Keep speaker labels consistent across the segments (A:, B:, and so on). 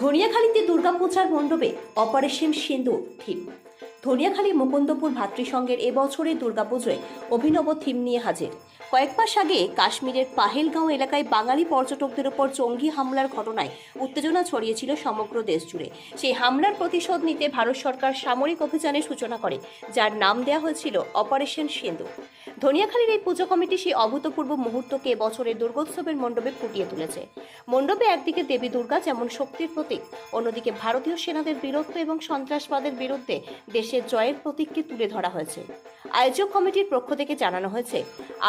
A: ধনিয়াখালীতে দুর্গাপূজার মণ্ডপে operation Sindoor theme. Dhaniakhali Mukundapur ভাতৃসংঘের এবছরের দুর্গাপুজোয় অভিনব থিম নিয়ে হাজির। কয়েক মাস আগে কাশ্মীরের পাহেলগাঁও এলাকায় বাঙালি পর্যটকদের ওপর জঙ্গি হামলার ঘটনায় উত্তেজনা ছড়িয়েছিল সমগ্র দেশ জুড়ে। সেই হামলার প্রতিশোধ নিতে ভারত সরকার সামরিক অভিযানের সূচনা করে, যার নাম দেওয়া হয়েছিল অপারেশন সিন্দুর ধনিয়াখালীর এই পুজো কমিটি সেই অভূতপূর্ব মুহূর্তকে এবছরের দুর্গোৎসবের মণ্ডপে ফুটিয়ে তুলেছে। মণ্ডপে একদিকে দেবী দুর্গা যেমন শক্তির প্রতীক, অন্যদিকে ভারতীয় সেনাদের বীরত্ব এবং সন্ত্রাসবাদের বিরুদ্ধে দেশের জয়ের প্রতীককে তুলে ধরা হয়েছে। আয়োজক কমিটির পক্ষ থেকে জানানো হয়েছে,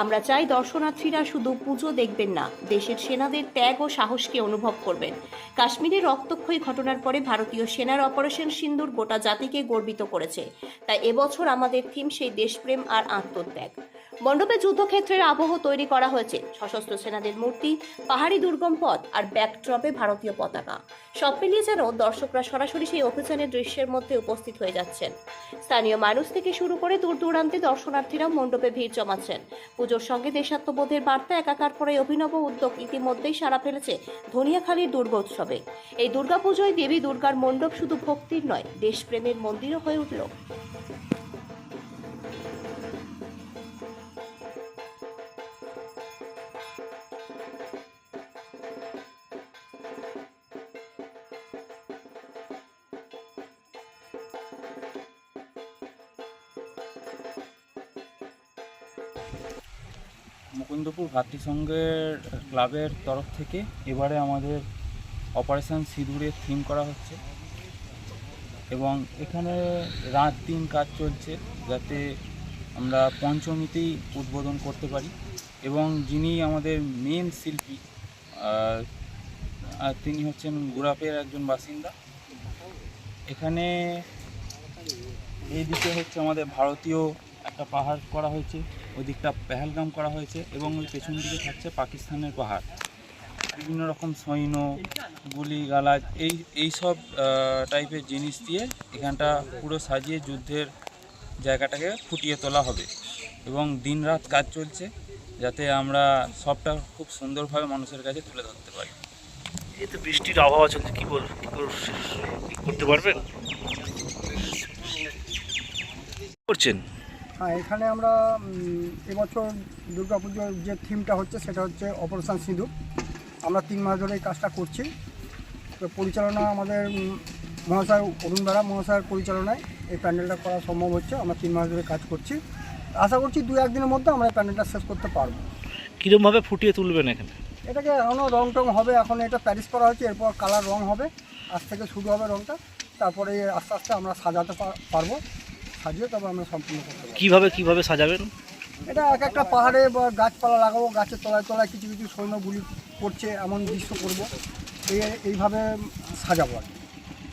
A: আমরা চাই দর্শনার্থীরা শুধু পুজো দেখবেন না, দেশের সেনাদের ত্যাগ ও সাহসকে অনুভব করবেন। কাশ্মীরের রক্তক্ষয়ী ঘটনার পরে ভারতীয় সেনার অপারেশন সিন্দুর গোটা জাতিকে গর্বিত করেছে। তাই এবছর আমাদের থিম সেই দেশপ্রেম আর আত্মত্যাগ। মণ্ডপে যুদ্ধক্ষেত্রের আবহ তৈরি করা হয়েছে। সশস্ত্র সেনাদের মূর্তি, পাহাড়ি দুর্গম পথ আর ব্যাকড্রপে ভারতীয় পতাকা। সব মিলিয়ে যেন দর্শকরা সরাসরি সেই অভিযানের দৃশ্যের মধ্যে উপস্থিত হয়ে যাচ্ছেন। স্থানীয় মানুষ থেকে শুরু করে দূর দূরান্তে দর্শনার্থীরা মণ্ডপে ভিড় জমাচ্ছেন। পুজোর সঙ্গে দেশাত্মবোধের বার্তা একাকার করে অভিনব উদ্যোগ ইতিমধ্যেই সারা ফেলেছে ধনিয়াখালীর দুর্গোৎসবে। এই দুর্গাপুজোয় দেবী দুর্গার মণ্ডপ শুধু ভক্তির নয়, দেশপ্রেমের মন্দিরও হয়ে উঠল।
B: মুকুন্দপুর ভাতৃসংঘের ক্লাবের তরফ থেকে এবারে আমাদের অপারেশন সিঁদুরের থিম করা হচ্ছে। এবং এখানে রাত দিন কাজ চলছে যাতে আমরা পঞ্চমীতেই উদ্বোধন করতে পারি। এবং যিনি আমাদের মেন শিল্পী তিনি হচ্ছেন গুরাপের একজন বাসিন্দা। এখানে এই দিকে হচ্ছে আমাদের ভারতীয় একটা পাহাড় করা হয়েছে। ওই দিকটা পেহেলগাম করা হয়েছে এবং ওই পেছন দিকে থাকছে পাকিস্তানের পাহাড়। বিভিন্ন রকম সৈন্য, গুলি, গালাজ, এই এই সব টাইপের জিনিস দিয়ে এখানটা পুরো সাজিয়ে যুদ্ধের জায়গাটাকে ফুটিয়ে তোলা হবে এবং দিনরাত কাজ চলছে যাতে আমরা সবটা খুব সুন্দরভাবে মানুষের কাছে তুলে ধরতে পারি।
C: এই তো বৃষ্টির আবহাওয়া চলছে, কী বল করতে পারবেন? করছেন?
D: হ্যাঁ এখানে আমরা এবছর দুর্গাপুজোর যে থিমটা হচ্ছে সেটা হচ্ছে অপারেশন সিঁদুর। আমরা তিন মাস ধরে এই কাজটা করছি। তো পরিচালনা আমাদের মহাশয় অরুণ বেড়া মহাশয়ের পরিচালনায় এই প্যান্ডেলটা করা সম্ভব হচ্ছে। আমরা তিন মাস ধরে কাজ করছি। আশা করছি দু একদিনের মধ্যে আমরা এই প্যান্ডেলটা শেষ করতে পারব।
C: কিরমভাবে ফুটিয়ে তুলবেন এখানে?
D: এটাকে এখনও রং টং হবে এখন এটা প্যারিস করা হচ্ছে এরপর কালার রং হবে। আজ থেকে শুরু হবে রংটা তারপরে আস্তে আস্তে আমরা সাজাতে পারব। সাজিয়ে তবে আমরা সম্পূর্ণ করতে
C: কীভাবে কীভাবে সাজাবেন?
D: এটা এক একটা পাহাড়ে বা গাছপালা লাগাবো গাছের তলায় তলায় কিছু কিছু সৈন্য গুলি করছে এমন দৃশ্য করব। এই এইভাবে সাজাবো আর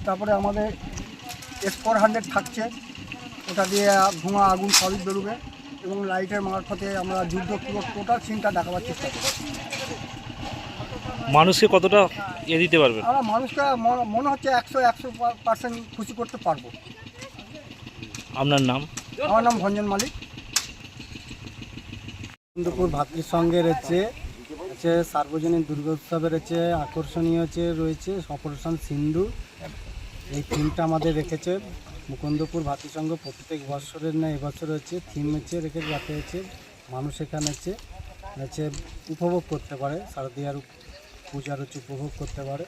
D: তারপরে আমাদের এস ফোর হান্ড্রেড থাকছে। ওটা দিয়ে ধোঁয়া আগুন সবই বেরোবে এবং লাইটের মারফতে আমরা যুদ্ধ পুরো টোটাল সিনটা দেখাবার চেষ্টা করি
C: মানুষকে কতটা ইয়ে দিতে পারবে?
D: আমরা মানুষকে মনে- মনে হচ্ছে একশো একশো পার্সেন্ট খুশি করতে পারব।
C: আপনার নাম?
D: আমার নাম ভঞ্জন মালিক।
E: হিন্দুপুর ভাতৃসংঘের হচ্ছে হচ্ছে সার্বজনীন দুর্গোৎসবের হচ্ছে আকর্ষণীয় হচ্ছে রয়েছে অপারেশন সিন্ধু। এই থিমটা আমাদের রেখেছে। মুকুন্দপুর ভাতৃসংঘ প্রত্যেক বছরের না এবছর হচ্ছে থিম হচ্ছে রেখে যাতে হচ্ছে মানুষ এখানে হচ্ছে হচ্ছে উপভোগ করতে পারে শারদীয়ার পূজার হচ্ছে উপভোগ করতে পারে।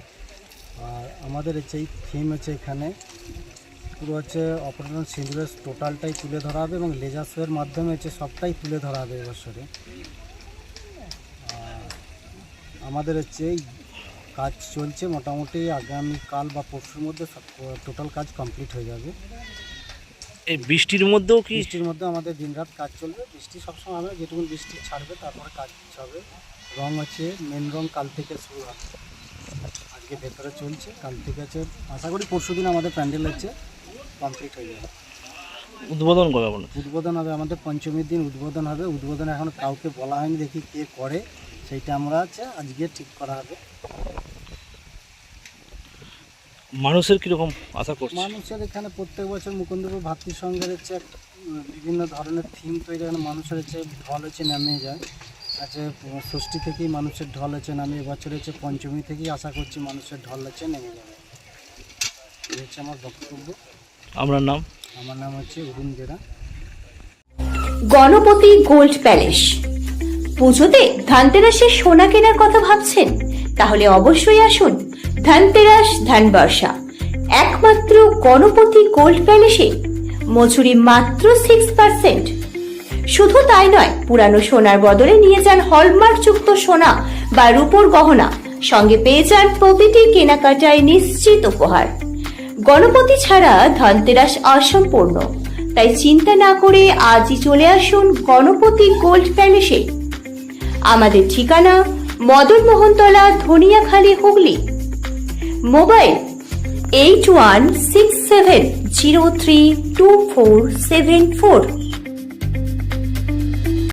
E: আর আমাদের হচ্ছে এই থিম হচ্ছে এখানে। পুরো হচ্ছে অপারেশন সিঁদুরের টোটালটাই তুলে ধরা হবে এবং লেজার শোয়ের মাধ্যমে হচ্ছে সবটাই তুলে ধরা হবে এবছরে। আমাদের হচ্ছে এই কাজ চলছে মোটামুটি আগামীকাল বা পরশুর মধ্যে সব টোটাল কাজ কমপ্লিট হয়ে যাবে।
C: এই বৃষ্টির মধ্যেও কি
E: বৃষ্টির মধ্যে আমাদের দিনরাত কাজ চলবে। বৃষ্টি সবসময় হবে যেটুকু বৃষ্টি ছাড়বে তারপরে কাজ হবে। রং হচ্ছে মেন রং কাল থেকে শুরু হবে। আজকে ভেতরে চলছে কাল থেকে হচ্ছে আশা করি পরশু দিন আমাদের প্যান্ডেল হচ্ছে। কমপ্লিট হয়ে যাবে।
C: উদ্বোধন কবে আপনার
E: উদ্বোধন হবে আমাদের পঞ্চমীর দিন উদ্বোধন হবে। উদ্বোধন এখন কাউকে বলা হয়নি দেখি কে করে। সেইটা আমরা আছে আজকে ঠিক করা হবে।
C: মানুষের কীরকম আশা করছে?
E: মানুষের এখানে প্রত্যেক বছর মুকুন্দপুর ভাতৃসংঘের হচ্ছে বিভিন্ন ধরনের থিম তৈরি এখানে মানুষের হচ্ছে ঢল হচ্ছে নেমে যায়। আছে ষষ্ঠী থেকেই মানুষের ঢল হচ্ছে নামে এবছর হচ্ছে পঞ্চমী থেকেই আশা করছি মানুষের ঢল হচ্ছে নেমে যাবে। এই হচ্ছে আমার বক্তব্য।
C: আপনার নাম?
E: আমার নাম হচ্ছে অরুণ বেরা
A: গণপতি গোল্ড প্যালেস। পুজোতে ধানতেরাসের সোনা কেনার কথা ভাবছেন? তাহলে অবশ্যই আসুন ধানতেরাস ধানবর্ষা। একমাত্র গণপতি গোল্ড প্যালেসে মজুরি মাত্র সিক্স পার্সেন্ট শুধু তাই নয় পুরানো সোনার বদলে নিয়ে যান হলমার্কযুক্ত সোনা বা রূপোর গহনা। সঙ্গে পেয়ে যান প্রতিটি কেনাকাটায় নিশ্চিত উপহার। গণপতি ছাড়া ধনতেরাস অসম্পূর্ণ। তাই চিন্তা না করে আজই চলে আসুন গণপতি গোল্ড প্যালেসে। আমাদের ঠিকানা Madan Mohantala Dhaniakhali Hooghly. Mobile eight one six seven zero three two four seven four.